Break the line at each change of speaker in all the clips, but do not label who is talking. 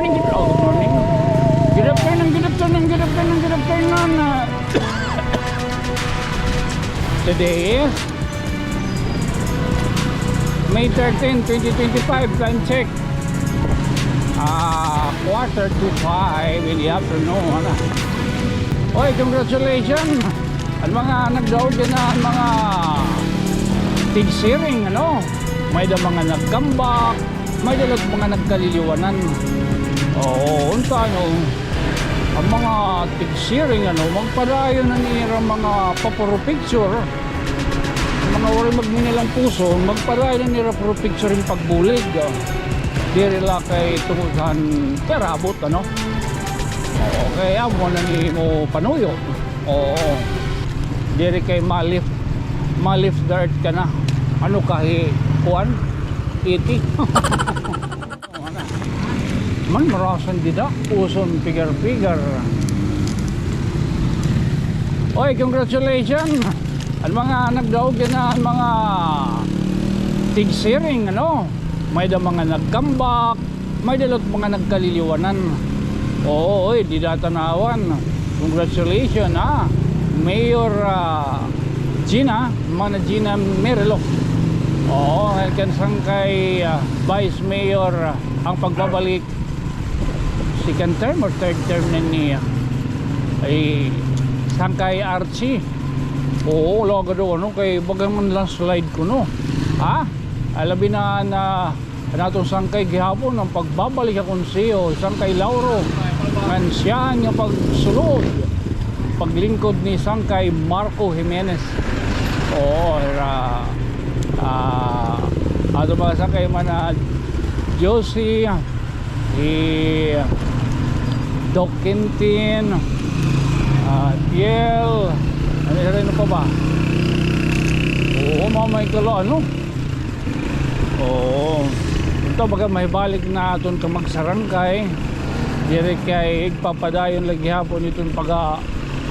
morning, good, oh, good morning. Good afternoon, good afternoon, good afternoon, good afternoon. Today May 13, 2025, time check. Ah, quarter to five in the afternoon. Oy, congratulations! Ang mga nagdaog din na ang mga tigsiring, ano? May da mga nagkambak, may dalag mga nagkaliliwanan. Oo, unta no. Ang mga tig-searing ano, magpadayon ang ira mga papuro picture. Mga wari magminilang puso, magpadayon ang ira papuro picture yung pagbulig. Uh, Diri la kay tungutan perabot ano. Oo, kaya mo na ni mo panuyo. Oo. Diri kay malif malif dart ka na. Ano kahi kuan? 80. Man marasan dida, uson pigar-pigar. Oy, congratulations! Ang mga nagdaog din na ang mga tigsiring, ano? May da mga nagkambak, may dalot mga nagkaliliwanan. Oo, oy, di datanawan. Congratulations, ah. Mayor ah, Gina, mana Gina Merlo. Oo, kan sang kay ah, Vice Mayor ah, ang pagbabalik second term or third term na niya? Ay sang kay Archie. Oo, logo do ano? Kay bagang man lang slide ko no. Ha? Alabi na na natong sangkay gihapon ang pagbabalik akong siyo sangkay Lauro? Man siya nga pagsulod paglingkod ni sangkay Marco Jimenez. Oo era ah ato ba sangkay man na Josie? Eh Doc Quintin ah Biel ano rin pa ba oo mamay kalo ano Oo. Ito baga may balik na aton ka magsarangkay. Dire kay igpapadayon lagi hapon itong paga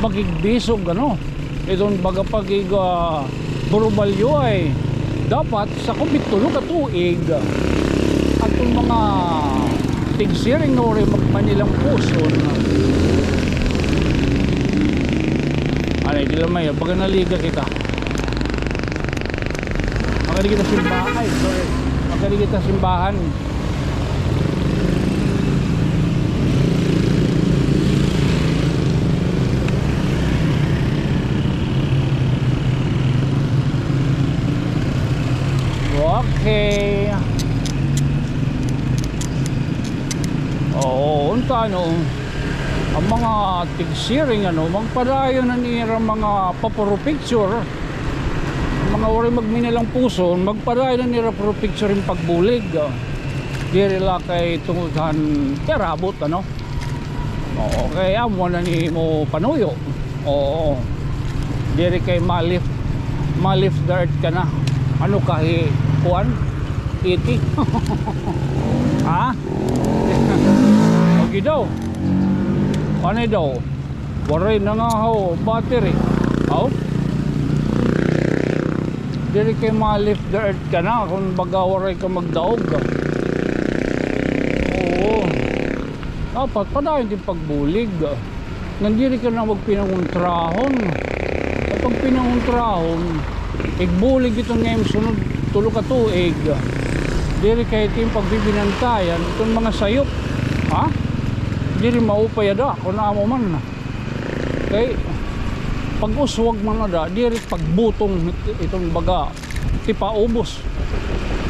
magigbisog ano. Itong baga pagig uh, burubalyo ay dapat sa kubit tulo ka tuig atong mga tigsiring no rin magmanilang puson ano di lamay baga naliga kita Magkali kita simbahan. Ay, sorry. Magkali kita simbahan. Okay. Oo, unta ano, ang mga tigsiring ano, magpadayo na nila mga papuro picture. Mga ori magminilang puso magparay na nila pro picture yung pagbulig oh. di rila kay tungudan terabot ano? Oo kaya mo na ni mo panuyo. Oo. Diri kay malif malif dirt ka na. Ano kahi kuan? Iti. Ha okay daw. Ano daw? Waray na nga ho battery. Oh diri kay malif the earth ka na kung bagawaray ka magdaog oo. Dapat padayon din pagbulig. Nandiri ka na magpinanguntrahon kapag pinanguntrahon igbulig ito ngayon sunod tulo ka tuig. Diri kay ito pagbibinantayan itong mga sayop diri maupayada kung naamo man. Kay pag uswag man na da diri pagbutong it- itong baga tipa ubos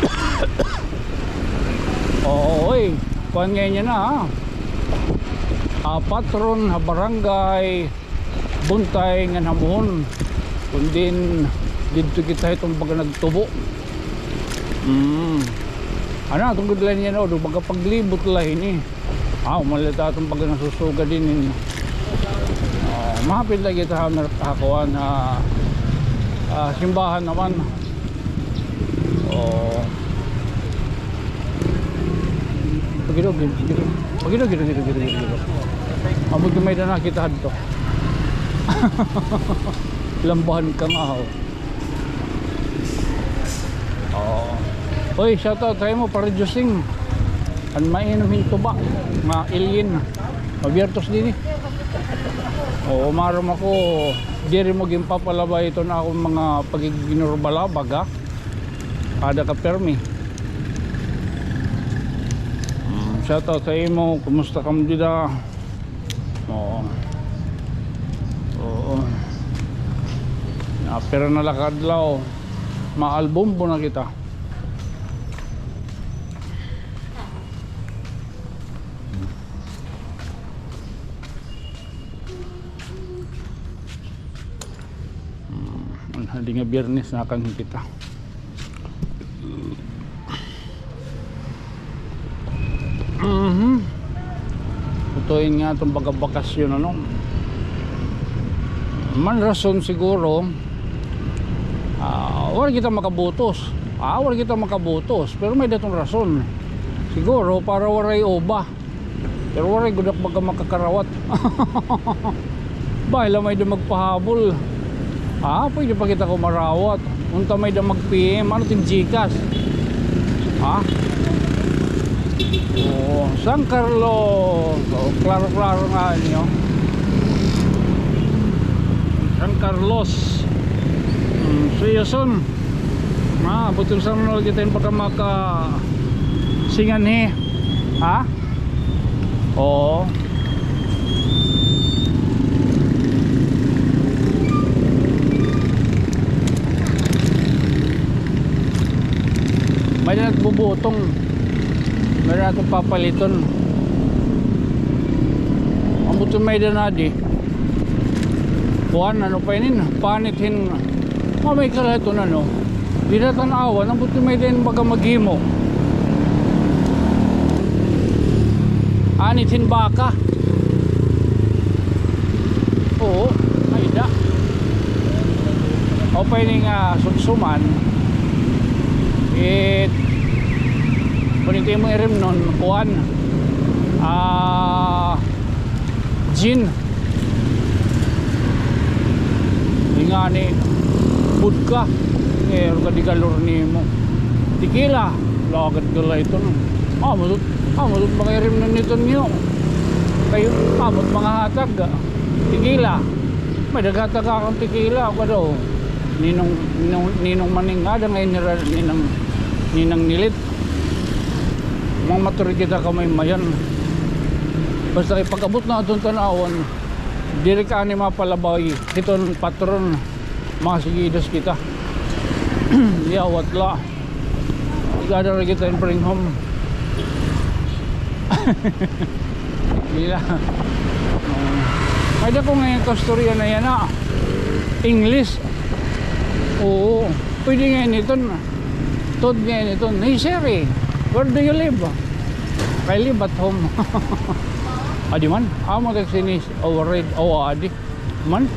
oo oy kuan ngayon na ha? Ah, patron ha barangay buntay nga namuhon. Kundin dito kita itong baga nagtubo. Mm. ano itong gudlan niya na do baga paglibot lahin eh ah umalita itong baga nasusuga din. Uh, mahapit lagi ito hammer hakuan na ah, simbahan naman oh gino, pagino, gino, gino, gino, gino, gino. Amod na may na nakita to. Lambahan ka nga ho. Oh. Oy, shout out tayo mo para Jusing. Ang mainom hinto ba? Mga alien. Mabiyertos din eh. Oo, maram ako. Di rin mo gimpapalabay ito na akong mga pagiginurbalabag ha. Kada ka permi. Mm, shout out sa imo. Kumusta ka mo dida? Oo. Oo. Pero nalakadlaw. Maalbumbo na kita. Mm, Hindi nga biyernes na kang kita. Mhm. Tutuin nga itong baga bakasyon ano. Man rason siguro ah wala kita makabutos. Ah, wala kita makabutos. Pero may datong rason. Siguro para waray oba. Pero waray gudak baga makakarawat. Bahala may da magpahabol. Ah, pwede pa kita ko marawat. Unta may da mag-PM. Ano tin Gcash? Ha? Oh, San Carlos. Oh, klaro-klaro nga niyo. San Carlos. Hmm, see you soon. Ah, butil sa mga kita yung pagka maka singan he. Ha? Oo. May na nagbubutong. May na itong papaliton. Ang buto may danadi. Kuhan, ano pa yun? Panitin. Mamay ka ito na no. Di na tanawan. Ang buto may din baga maghimo. Anitin baka. Oo, ay da. O pa yun nga sumsuman. It Punito mo irim nun, kuhan. Ah, gin. Di nga ni vodka. Eh, ka di galor ni mo. Tequila. Lagad gala ito no. Ah, masut. Ah, masut mga irim nun nito niyo. Kayo, amot mga hatag. ah. Tequila. May daghatag akong tequila. Ako daw. Ninong, ninong, ninong maning nga. Ngayon nira, ninang, ninang nilit mga maturid kita kamay mayan basta kay pagabot na itong tanawan diri ka ni mapalabay iton patron mga sigidas kita yawat la igada rin kita in bring home Gila. Uh, ko ngayon kastorya na yan ah. English. Oo. Pwede ngayon ito na. Tod ngayon ito. Hey Sherry, where do you live? I live at home. adi man? Amo tak sini overrated. Oh, adi. Man?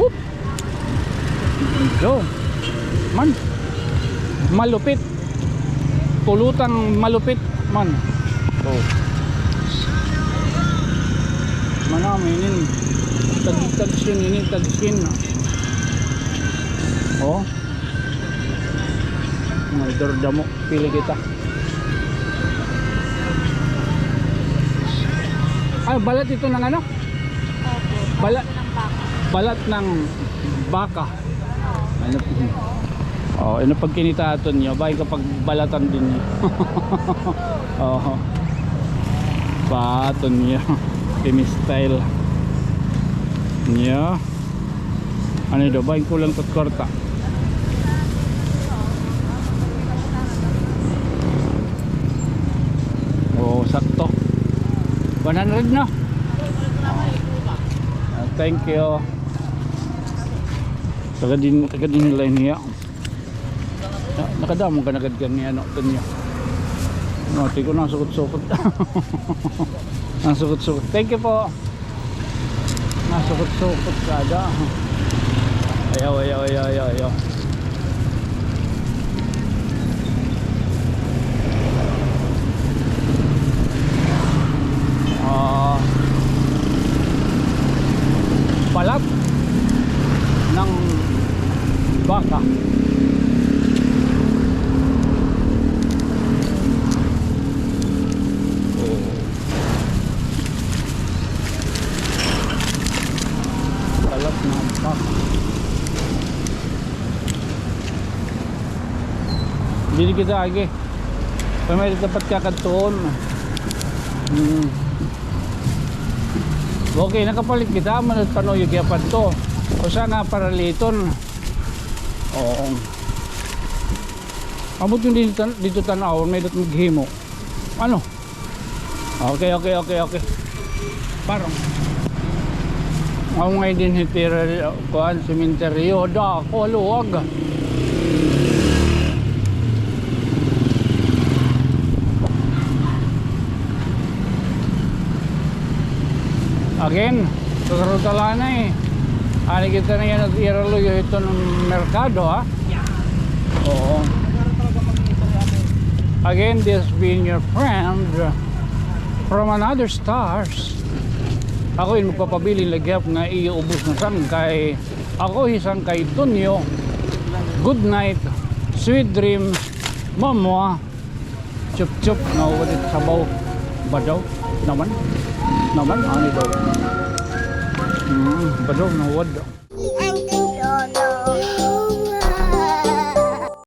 Whoop. Go. Man. Malupit. Pulutan malupit. Man. Oh. Manami inin. Tag-tagsin ini tagsin. Oh. May dordamo pili kita. Ay, balat ito ng ano? Balat balat ng baka. Ano? Oh, ano pag kinitaton niyo, bay kapag balatan din niyo. oh. Baton niyo. Kimi style. Niyo. Ano daw, bay kulang tot korta. Oh, sakto. 100 no? Ah, thank you. Taga din taga nila niya. Na- Nakadamo ka nagad ka niya no tanyo. No, tiko na sukot-sukot. Nasukot-sukot. Thank you po. Nasukot-sukot kada. Ayaw, ayaw, ayaw, ayaw, ayaw. Ah, balat ng baka Dili kita agi. Kaya may dapat kakatuon. Hmm. Okay, nakapalit kita. Manot panoy yung kiyapan to. O sana para liton. Oo. Abot yung dito, dito tanaw. May dat maghimo. Ano? Okay, okay, okay, okay. Parang. Ako ngayon din hitira kuan sementeryo da ako luwag. Again, susarutala na eh. Ani kita na yan at iralo yung ito ng merkado ha. Oo. Again, this being your friend from another stars. Ako yung magpapabili lagyap nga iubos na sang kay ako isang kay Tunyo. Good night, sweet dreams, mamwa, chup chup, nauwalit sabaw, badaw, naman, naman, ano daw. Mm, badaw, nawad.